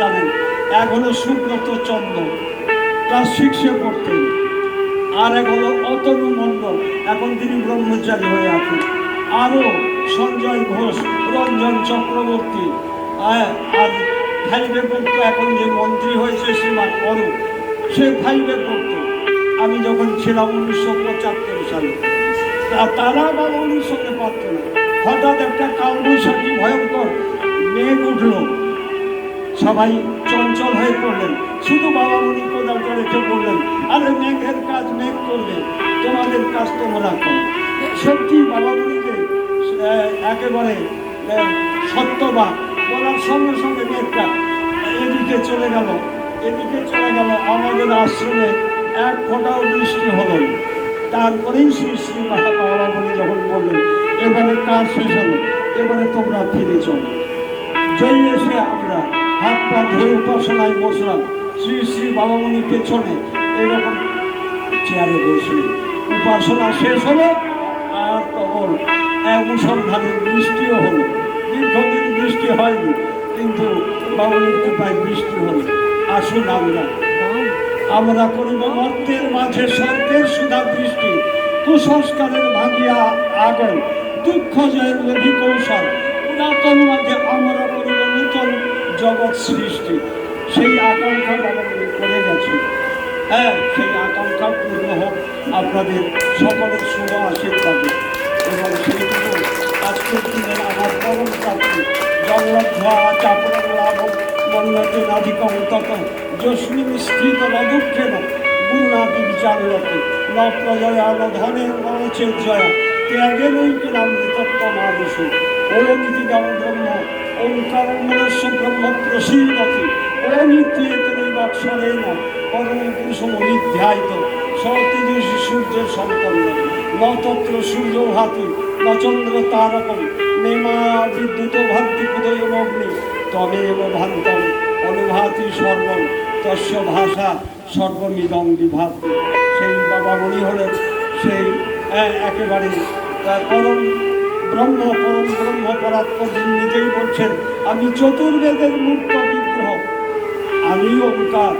জানেন, এক হলো সুব্রত চন্দ্র ক্লাস সিক্সে পড়তেন। আর এক হলো অতনু মণ্ডল, এখন তিনি ব্রহ্মচারী হয়ে আছেন। আরও সঞ্জয় ঘোষ, রঞ্জন চক্রবর্তী আর ফাইভে পড়তো এখন যে মন্ত্রী হয়েছে শ্রীমান অরূপ, সে ফাইভে পড়তো আমি যখন ছিলাম উনিশশো পঁচাত্তর সালে তারা উনির সঙ্গে পারত না। হঠাৎ একটা কালবৈশাখী ভয়ঙ্কর মেঘ উঠল। সবাই চঞ্চল হয়ে পড়লেন। শুধু বাবা মনি কোদালটা রেখে বললেন আরে মেঘের কাজ মেঘ করবে তোমাদের কাজ তোমরা করো সত্যি বাবা মনিকে একেবারে আহ, সত্যবাদ বলার সঙ্গে সঙ্গে মেঘটা এদিকে চলে গেল এদিকে চলে গেল আমাদের আশ্রমে। এক ফোঁটাও বৃষ্টি হলো। তারপরেই শ্রী শ্রী বাবা মনি যখন বললেন এবারে কাজ শেষ হলো এবারে তোমরা ফিরে চলো। যেই এসে আমরা হাত পা ধরে উপাসনায় বসলাম। শ্রী শ্রী বাবামণির পেছনে এরকম চেয়ারে বসে। উপাসনা শেষ হলো, আর তখন এক মুসলধানের বৃষ্টিও হলো। দীর্ঘদিন বৃষ্টি হয়নি, কিন্তু বাবামণির কৃপায় বৃষ্টি হলো। আসুন আমরা। আমরা করিব মর্তের মাঝে স্বর্গের সুধা বৃষ্টি। কুসংস্কারের ভাঙিয়া আগন দুঃখ জয়ের লোভী কৌশল পুরাতন মাঝে আমরা করিব জগৎ সৃষ্টি, সেই আকাঙ্ক্ষা আমাদের করে গেছে। হ্যাঁ সেই আকাঙ্ক্ষা পূর্ণ হোক আপনাদের সকলের শুভ আশীর্বাদে। এবং সেইটুকু আজকের দিনে আমার পরম প্রাপ্তি জগলধ্বা চাপন লাভ মন্নতে নাধিকম তত যস্মিন স্থিত নদুক্ষেন গুরুনাথি বিচাররত ন প্রজয়া ন ধনের নচের জয়া, ত্যাগের ঐক্যনামৃতত্ব মানুষ ওম ইতি গম ব্রহ্ম মনস্য ব্রহ্ম প্রসীদতি ওম ইত্যেতনৈবাক্ষরেণ পরম পুরুষম অভিধ্যায়িত সতেজস্বী সূর্যের সম্পন্ন ন তত্র সূর্য ভাতি ন তারকম নেমা বিদ্যুৎ ভান্তি কুদয় অগ্নি তবেব ভান্তম অনুভাতি সর্বম তস্য ভাষা সর্বমিদং বিভাতি সেই বাবা বাবামণি হলেন সেই একেবারে পরম ব্রহ্ম পরম ব্রহ্ম পরাত্মক নিজেই বলছেন, আমি চতুর্বেদের মূর্ত বিগ্রহ। আমি ওঙ্কার।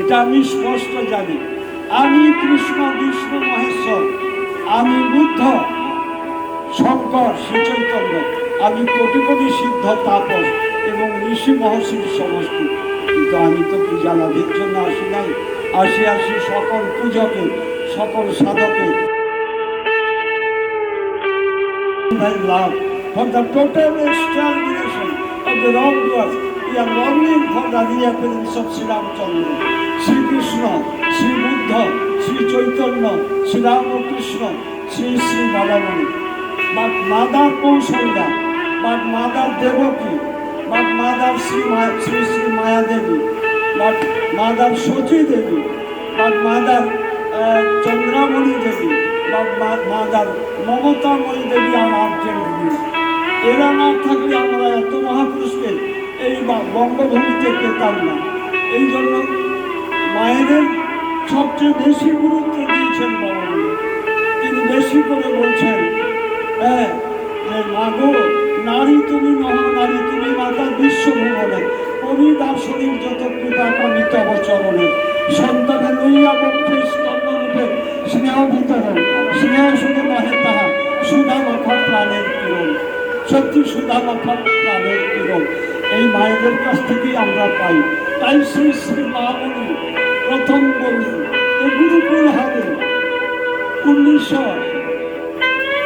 এটা আমি স্পষ্ট জানি। আমি কৃষ্ণ, বিষ্ণু, মহেশ্বর। আমি বুদ্ধ, শঙ্কর শ্রীচৈতন্য আমি কোটি কোটি সিদ্ধ, তাপস এবং ঋষি মহর্ষির সমষ্টি। কিন্তু আমি তো পূজা লাভের জন্য আসি নাই। আসি আসি সকল পূজকে, সকল সাধকে। Thy love for the total extermination of the wrongdoers. We are longing for the reappearance of Sri Ramchandra, Sri Krishna, Sri Buddha, Sri Chaitanya, Sri Ramakrishna, Sri Sri Balaramani. But Mother Kaushalya, but Mother Devaki, but Mother Sri, Ma- Sri, Sri Maya Devi, but Mother Sochi Devi, but Mother uh, Chandramani Devi, Mother মমতাময়ী Devi আমার এরা না থাকলে আমরা এত মহাপুরুষকে এই বঙ্গভূমিতে পেতাম না। এই জন্য মায়েদের সবচেয়ে বেশি গুরুত্ব দিয়েছেন বাবা তিনি বেশি করে বলছেন হ্যাঁ যে নারী তুমি মহানারী তুমি মাতা বিশ্বভুবনে। কবি দার্শনিক যত কৃপা কামি তব চরণে। সন্তানের লইয়া বক্ষে স্তম্ভরূপে স্নেহ বিতরণ স্নেহ শুধু নহে তাহা সুধা মাখা প্রাণের কিরণ। সত্যি সুধা মাখা প্রাণের কিরণ। এই মায়েদের কাছ থেকেই আমরা পাই। তাই শ্রী শ্রী মামনি প্রথম বললেন গুরুকুল হবে উনিশশো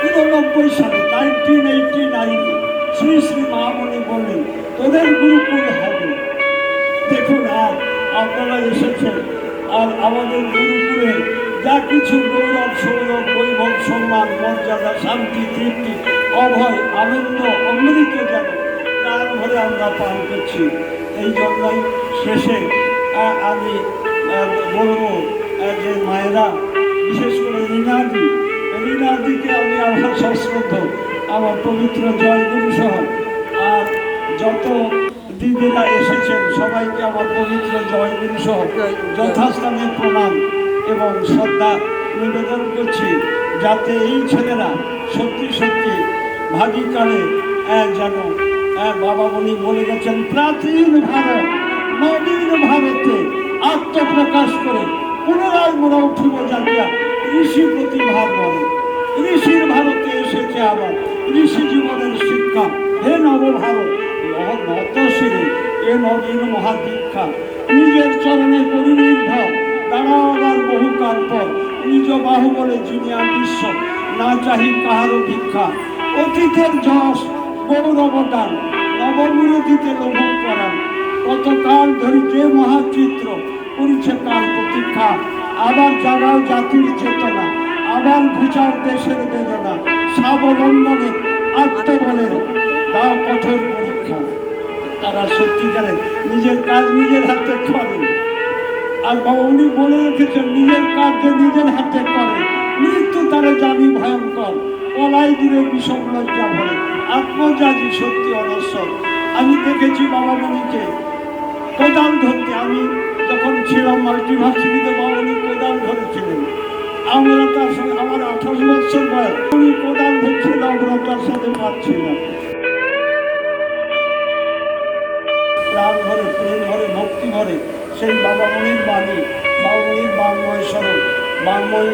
উননব্বই সালে। নাইনটিন এইটি নাইনে শ্রী শ্রী মহামণি বললেন, তোদের গুরুকুল হবে। দেখুন আর আপনারা এসেছেন। আর আমাদের গুরুকুলে যা কিছু গৌরব, সৌরভ, বৈভব, সম্মান, মর্যাদা, শান্তি, তৃপ্তি, অভয়, আনন্দ, অমৃত যেন প্রাণ ভরে আমরা পান করছি। এই জন্যই শেষে আমি বলব যে মায়েরা, বিশেষ করে রিনাদি, রিনাদিকে আমি আমার সশ্রদ্ধ আমার পবিত্র জয়গুরু সহ। আর যত দিদিরা এসেছেন, সবাইকে আমার পবিত্র জয়গুরু সহ। যথাস্থানে প্রণাম। এবং শ্রদ্ধা নিবেদন করছি যাতে এই ছেলেরা সত্যি সত্যি ভাগিকালে যেন বাবা উনি বলে গেছেন, প্রাচীন ভারত, নবীন ভারতে আত্মপ্রকাশ করে পুনরায় মোরা উঠিব জাতিয়া ঋষি প্রতিভার বলে। ঋষির ভারতে এসেছে আবার ঋষি জীবনের শিক্ষা। হে নবভারত নত শিরে, এ নবীন মহাদীক্ষা। নিজের চরণে পরিনির্ভর। দাঁড়াবার বহুকাল পর নিজ বাহু বলে জিনিয়া বিশ্ব না চাহি কাহারও ভিক্ষা। অতীতের যশ গৌরবদান নবমূরতিতে লোভ করান কতকাল ধরে যে মহাচিত্র করিছে কাল প্রতীক্ষা। আবার জাগাও জাতির চেতনা, আবার ঘুচাও দেশের বেদনা, স্বাবলম্বনে আত্মবলের দাও কঠোর পরীক্ষা। তারা সত্যিকারের নিজের কাজ নিজের হাতে করে আর বাবা উনি বলে রেখেছেন নিজের কাজ যে নিজের হাতে করে। মৃত্যু তারা জানি ভয়ঙ্কর। পলাই দিলে বিষম লজ্জা ভরে। আত্মজাতি সত্যি অনশ্বর। আমি দেখেছি বাবা মনিকে কোদাল ধরতে। আমি যখন ছিলাম মাল্টিভার্সিটিতে বাবা উনি কোদাল ধরেছিলেন। আমরা তার সঙ্গে আমার আঠাশ বছর বয়স। উনি কোদাল ধরছিল, আমরা তার সাথে পাচ্ছিলাম প্রাণ ভরে, প্রেম ভরে, ভক্তি ভরে। সেই বাবামণির বাণী বাবামণির বাংময় স্বরূপ বাংময়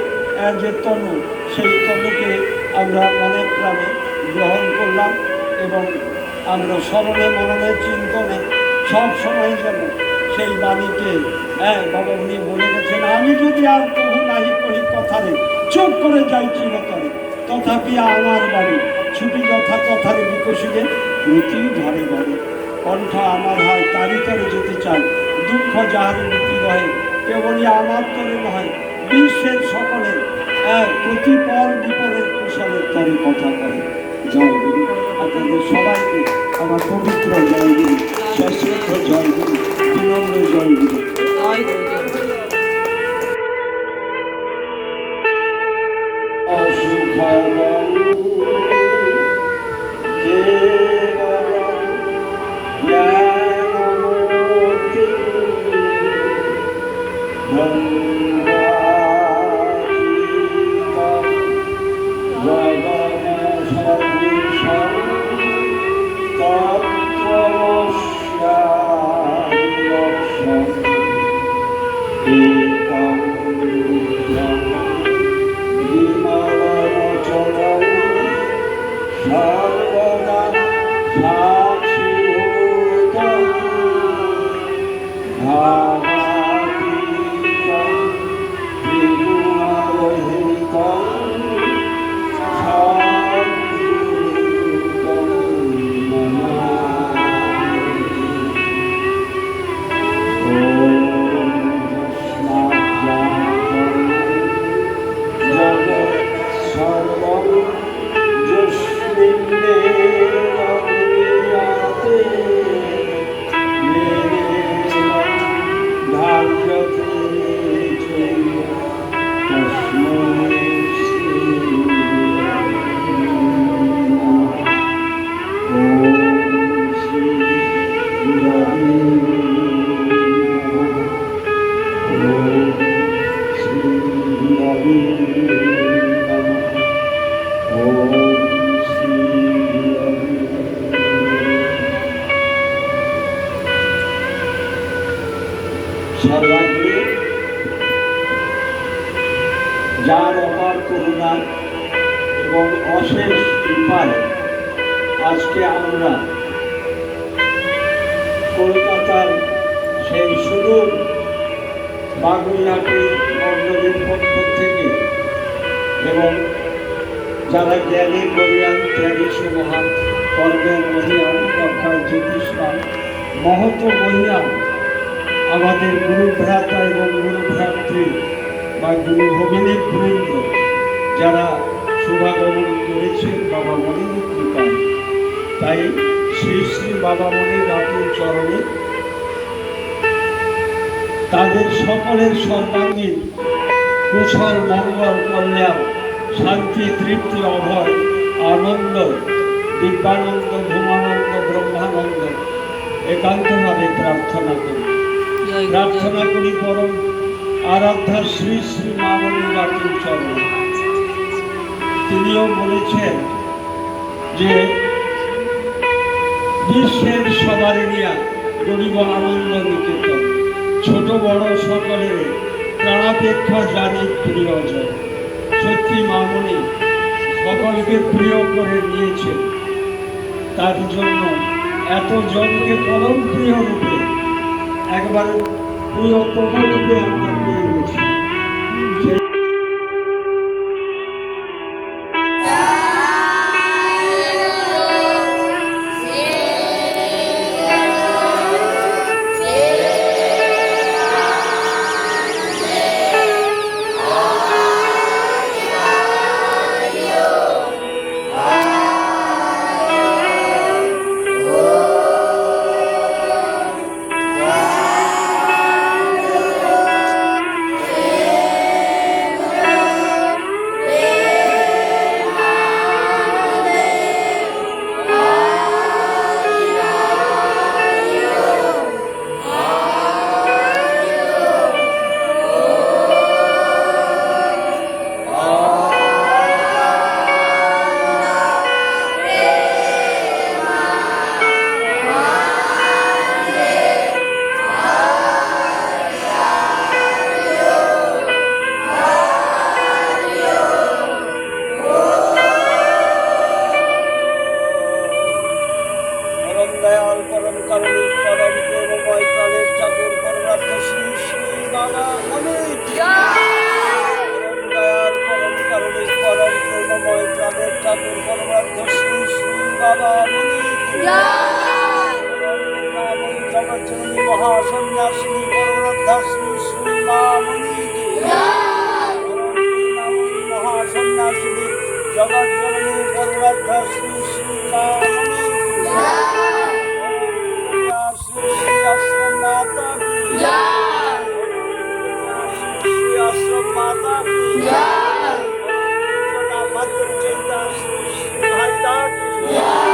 যে তনু, সেই তনুকে আমরা মনে প্রাণে গ্রহণ করলাম এবং আমরা স্মরণে মননে চিন্তনে সব সময় যেন সেই বাণীকে হ্যাঁ বাবা, উনি বলে গেছেন, আমি যদি আর কহু নাহি কহি কথারে, চুপ করে যাই চিরতরে। তথাপি আমার বাড়ি ছুটি যথা তথারে বিকশিতে প্রতি ঘরে ঘরে কণ্ঠ আমার হয় তারি তরে যেতে চাই দুঃখ যাহার নীতি রহে কেবলই আমার তরে নয় বিশ্বের সকলের এক প্রতিপল বিপদের কুশলের তরে কথা করে জয় গুরু। আপনাদের সবাইকে আমার পবিত্র জয় গুরু সশ্রদ্ধ জয় গুরু বিনম্র জয় গুরু। জয় সুমহান কর্মের মহিয়ান রক্ষায় জ্যোতিষমান মহত মহিয়ান আমাদের গুরু ভ্রাতা এবং গুরু ভ্রাতৃ বা গুরু ভগিনীর বৃন্দ, যারা শুভাগমন করেছেন বাবা মনির কৃপায়। তাই শ্রী শ্রী বাবা মনির আতুল চরণে তাদের সকলের সর্বাঙ্গীন কুশল মঙ্গল কল্যাণ, শান্তি, তৃপ্তি, অভয়, আনন্দ দিব্যানন্দ ভূমানন্দ ব্রহ্মানন্দ একান্তভাবে প্রার্থনা করি। প্রার্থনা করি পরম আরাধ্যা শ্রী শ্রী মামনি বাটির তিনিও বলেছেন যে বিশ্বের সবারই নিয়া গরিব আনন্দ নিকেতন ছোট বড় সকলের প্রাণাপেক্ষা জানি প্রিয়জন। সত্যি মামনি সকলকে প্রিয় করে নিয়েছে তার জন্য এত জন্মকে পরম প্রিয় রূপে একবার প্রিয় প্রভু রূপে আমরা বাবা জগৎজনী মহাসন্ন্যাসিনী করুণাধ্যাসিনী সুন্দরমণি মহাসন্ন্যাসিনী জগৎজনী করুণাধ্যাসিনী সুন্দরমণি শ্রী শ্রী আশ্রম মাতা শ্রী শ্রী আশ্রম মাতা Yeah!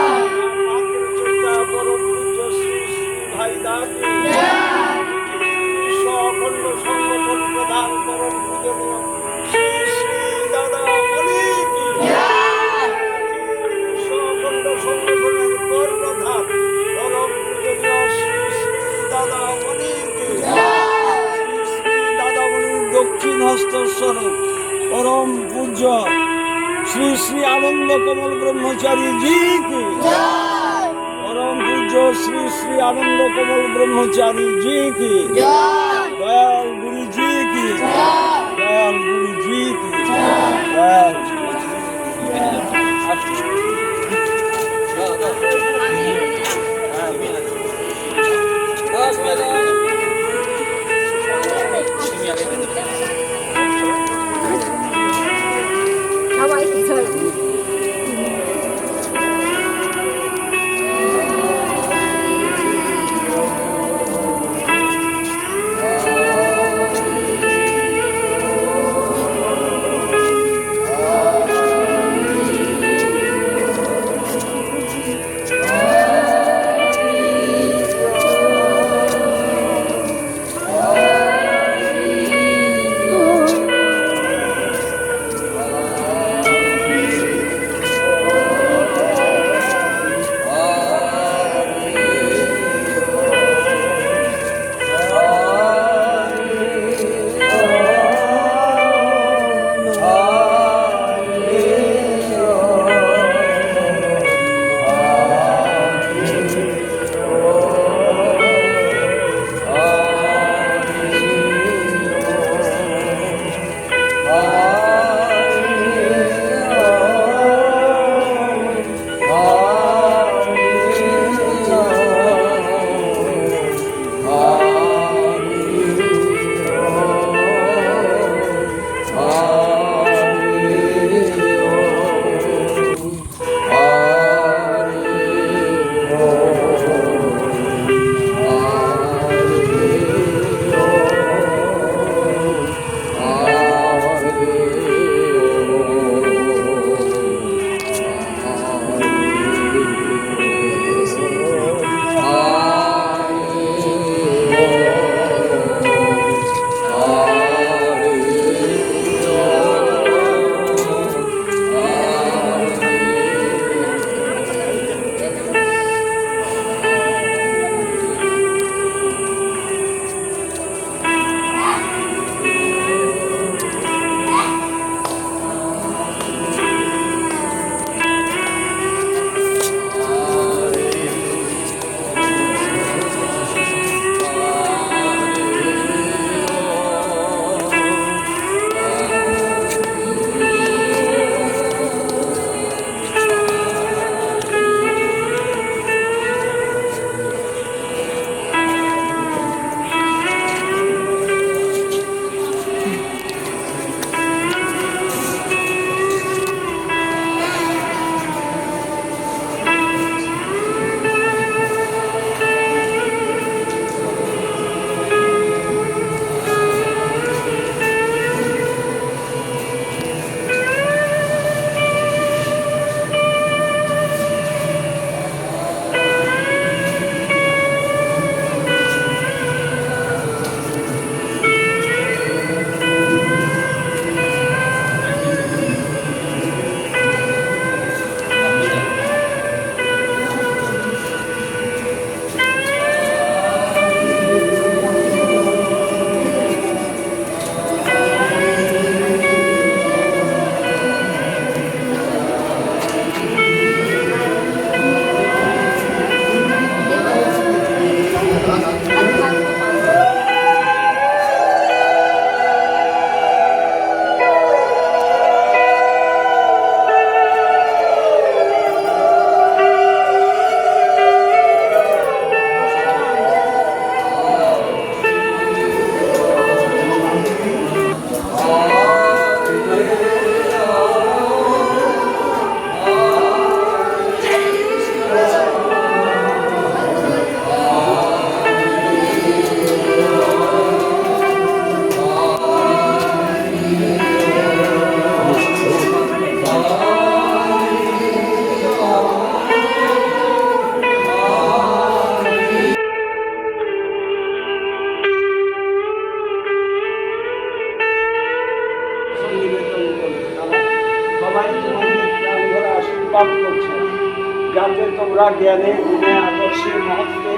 যাতে তোমরা জ্ঞানে গুণে আদর্শে মহত্বে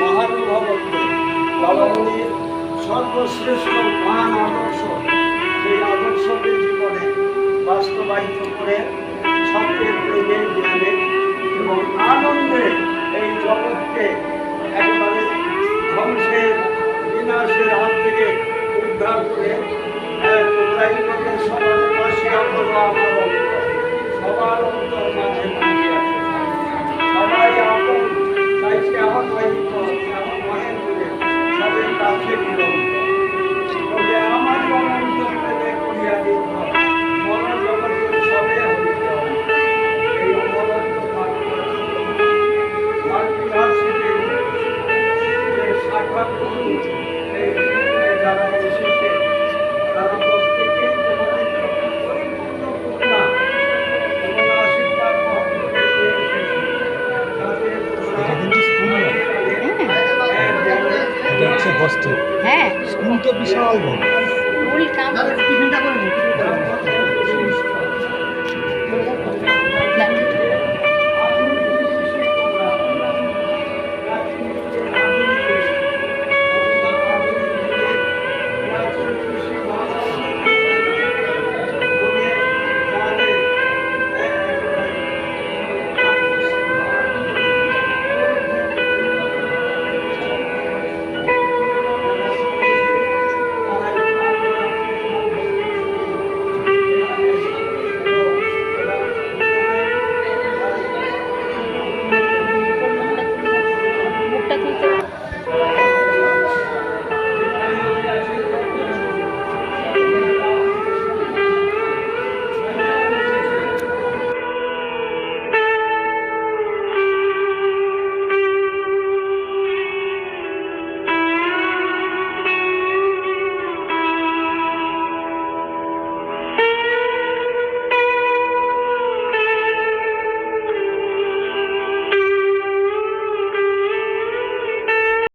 মহানুভবত্বে বাবামণির সর্বশ্রেষ্ঠ মহান আদর্শ, সেই আদর্শকে জীবনে বাস্তবায়িত করে সত্যের প্রেমে, জ্ঞানে এবং আনন্দে এই জগৎকে একেবারে ধ্বংসের, বিনাশের হাত থেকে উদ্ধার করে সবার পাশে আমরা আছে বস্তি হ্যাঁ। স্কুল তো বিশাল বড়। School cum